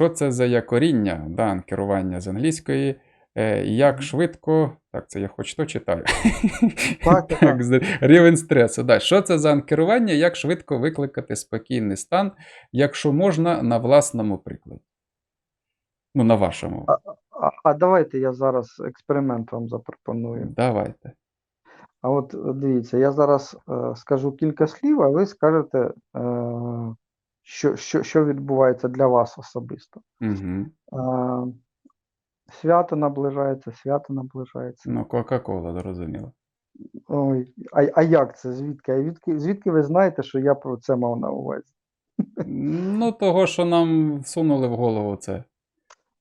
що це за якоріння, да, анкерування з англійської, е, як швидко. Так, це я хоч то читаю. Так, так, так. Рівень стресу. Да. Що це за анкерування, як швидко викликати спокійний стан, якщо можна на власному прикладі? Ну, на вашому. А, а давайте я зараз експеримент вам запропоную. Давайте. А от е, дивіться, я зараз е, скажу кілька слів, а ви скажете, е, що, що, що відбувається для вас особисто. Угу. Свято наближається, свято наближається. Ну, Кока-Кола, зрозуміло. Ой, а, а як це? Звідки? А звідки, звідки ви знаєте, що я про це мав на увазі? Ну, того, що нам всунули в голову це.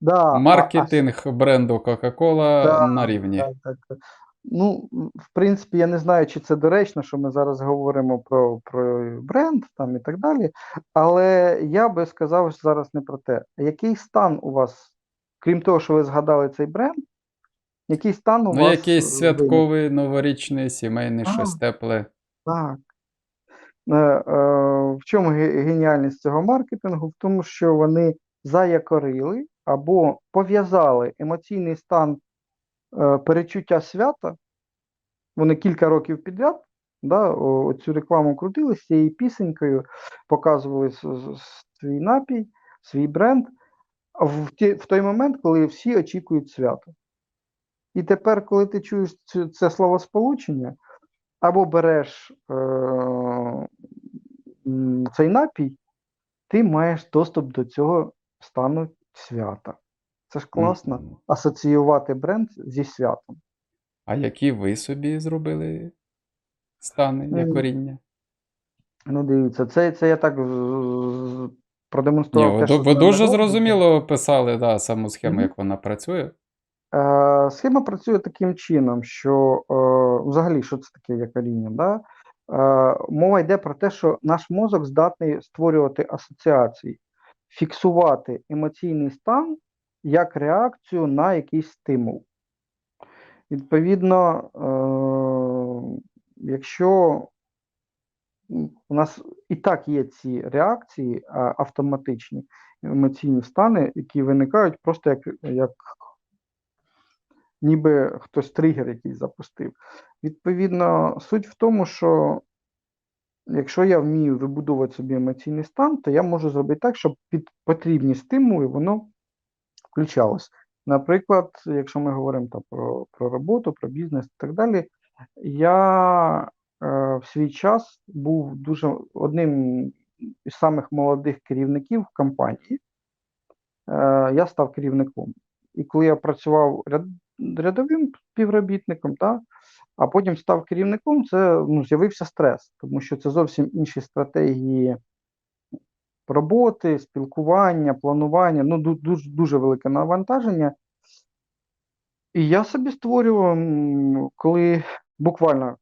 Да, а- а Маркетинг бренду Coca-Cola Так, на рівні. Так, так, так. Ну, в принципі, я не знаю, чи це доречно, що ми зараз говоримо про, про бренд там і так далі. Але я би сказав зараз не про те. Який стан у вас, крім того, що ви згадали цей бренд, який стан у Ну, вас якийсь е, святковий, новорічний, сімейний, А. щось тепле. Так. Е, е, в чому геніальність цього маркетингу? В тому, що вони заякорили або пов'язали емоційний стан перечуття свята. Вони кілька років підряд да, цю рекламу крутили з цією пісенькою, показували свій напій, свій бренд в, ті, в той момент, коли всі очікують свято. І тепер, коли ти чуєш це словосполучення, або береш е, цей напій, ти маєш доступ до цього стану свята. Це ж класно Мгм. асоціювати бренд зі святом. А які ви собі зробили стани, Мгм. якоріння? Ну, дивіться, це, це я так з- Ні, продемонстрував ви, те, що ви дуже на зрозуміло описали да, саму схему, Мгм. як вона працює. Е, схема працює таким чином, що е, взагалі, що це таке якоріння? Да? Е, мова йде про те, що наш мозок здатний створювати асоціації, фіксувати емоційний стан як реакцію на якийсь стимул. Відповідно, е, якщо у нас і так є ці реакції а, автоматичні емоційні стани, які виникають просто як, як ніби хтось тригер якийсь запустив. Відповідно, суть в тому, що якщо я вмію вибудовувати собі емоційний стан, то я можу зробити так, щоб під потрібні стимули воно включалось. Наприклад, якщо ми говоримо там, про, про роботу, про бізнес і так далі, я е, в свій час був дуже одним із самих молодих керівників в компанії. Е, я став керівником. І коли я працював ряд, рядовим співробітником, та, а потім став керівником, це ну, з'явився стрес, тому що це зовсім інші стратегії роботи, спілкування, планування, ну дуже, дуже велике навантаження. І я собі створював, коли буквально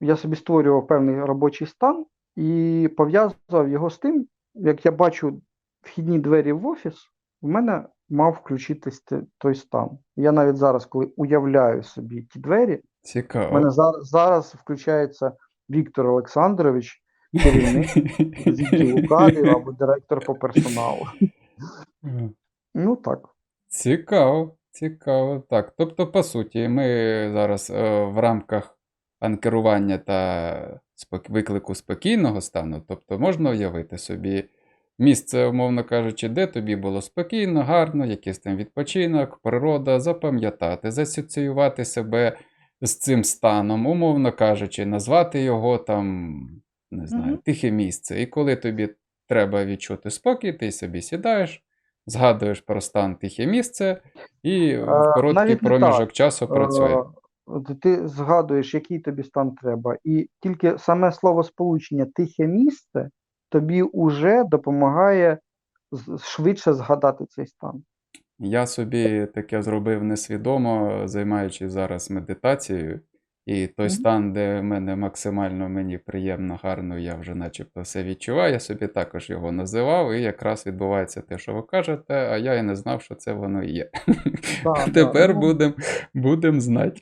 я собі створював певний робочий стан і пов'язував його з тим, як я бачу вхідні двері в офіс, в мене мав включитись той стан. Я навіть зараз, коли уявляю собі ті двері, в мене зараз, зараз включається Віктор Олександрович, керівник відділу кадрів або директор по персоналу. Ну так. Цікаво, цікаво. Так, тобто, по суті, ми зараз е, в рамках анкерування та спок- виклику спокійного стану, тобто можна уявити собі місце, умовно кажучи, де тобі було спокійно, гарно, якийсь там відпочинок, природа, запам'ятати, засоціювати себе з цим станом, умовно кажучи, назвати його там, не знаю, Мгм. тихе місце. І коли тобі треба відчути спокій, ти собі сідаєш, згадуєш про стан тихе місце, і в Е, короткий проміжок часу працює. Е, Ти згадуєш, який тобі стан треба, і тільки саме слово сполучення тихе місце тобі уже допомагає швидше згадати цей стан. Я собі таке зробив несвідомо, займаючись зараз медитацією. І той Мгм. стан, де в мене максимально мені приємно, гарно, я вже начебто все відчуваю, я собі також його називав, і якраз відбувається те, що ви кажете, а я і не знав, що це воно і є. Да, да, Тепер да. будемо будем знати.